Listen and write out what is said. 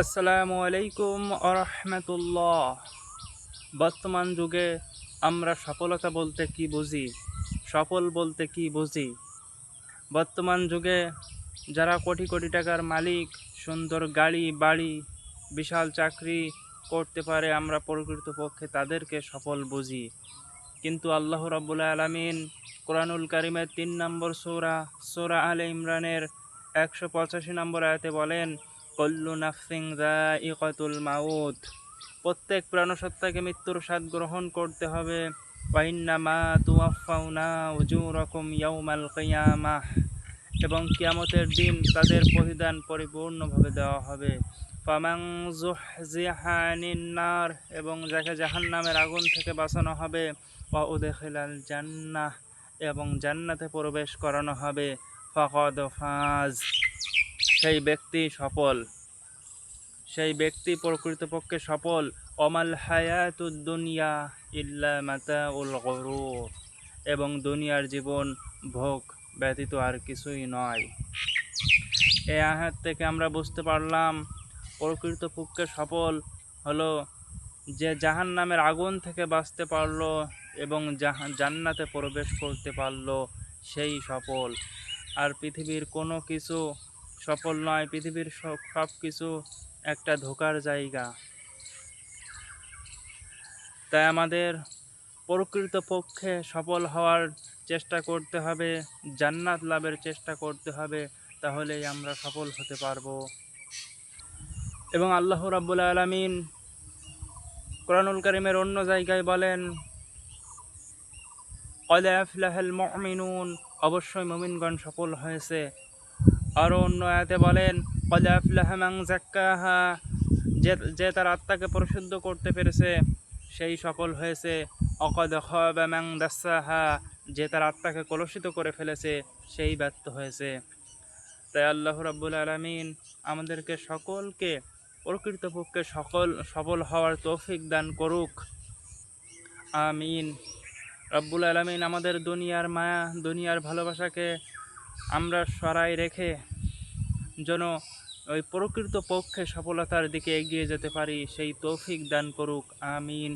আসসালামু আলাইকুম আরহামতুল্লাহ। বর্তমান যুগে আমরা সফলতা বলতে কি বুঝি? সফল বলতে কি বুঝি? বর্তমান যুগে যারা কোটি কোটি টাকার মালিক, সুন্দর গাড়ি, বাড়ি, বিশাল চাকরি করতে পারে, আমরা প্রকৃতপক্ষে তাদেরকে সফল বুঝি। কিন্তু আল্লাহ রাব্বুল আলামিন কোরআনুল কারিমের তিন নম্বর সূরা সূরা আলে ইমরানের একশো পঁচাশি নম্বর আয়াতে বলেন কল্লু নাফসিং ইকতুল মাউত। প্রত্যেক প্রাণসত্তাকে মৃত্যুর স্বাদ গ্রহণ করতে হবে। কিয়ামাহ। এবং কিয়ামতের দিন তাদের প্রতিদান পরিপূর্ণভাবে দেওয়া হবে। ফামাং জুহজিহানিন নার এবং যাকে জাহান্নামের আগুন থেকে বাঁচানো হবে বা উদেখিলাল জান্নাহ, এবং জান্নাতে প্রবেশ করানো হবে। ফাকাদ ফাজ। সেই ব্যক্তি সফল। সেই ব্যক্তি প্রকৃতপক্ষে সফল। অমাল হায়াতুদ দুনিয়া ইল্লা মাতা উল গরুর। এবং দুনিয়ার জীবন ভোগ ব্যতীত আর কিছুই নয়। এই আহাত থেকে আমরা বুঝতে পারলাম, প্রকৃতপক্ষে সফল হলো যে জাহান নামের আগুন থেকে বাঁচতে পারল এবং জান্নাতে প্রবেশ করতে পারল, সেই সফল। আর পৃথিবীর কোনো কিছু সফল নয়, পৃথিবীর সব কিছু একটা ধোকার জায়গা। তাই আমাদের প্রকৃত পক্ষে সফল হওয়ার চেষ্টা করতে হবে, জান্নাত লাভের চেষ্টা করতে হবে, তাহলেই আমরা সফল হতে পারব। এবং আল্লাহ রাব্বুল আলামিন কোরআনুল করিমের অন্য জায়গায় বলেন কদ আফলাহাল মুমিনুন, অবশ্যই মমিনগণ সফল হয়েছে। আরও অন্য আয়াতে বলেন যে যে তার আত্মাকে পরিশুদ্ধ করতে পেরেছে, সেই সফল হয়েছে, অকদ খাবা দাসাহা যে তার আত্মাকে কলুষিত করে ফেলেছে, সেই ব্যর্থ হয়েছে। তাই আল্লাহ রাব্বুল আলামিন আমাদেরকে সকলকে প্রকৃতপক্ষে সকল, সফল হওয়ার তৌফিক দান করুক। আমিন। রব্বুল আলমিন আমাদের দুনিয়ার মায়া, দুনিয়ার ভালোবাসাকে আমরা সরাই রেখে যেন ওই প্রকৃত পক্ষে সফলতার দিকে এগিয়ে যেতে পারি, সেই তৌফিক দান করুক, আমিন।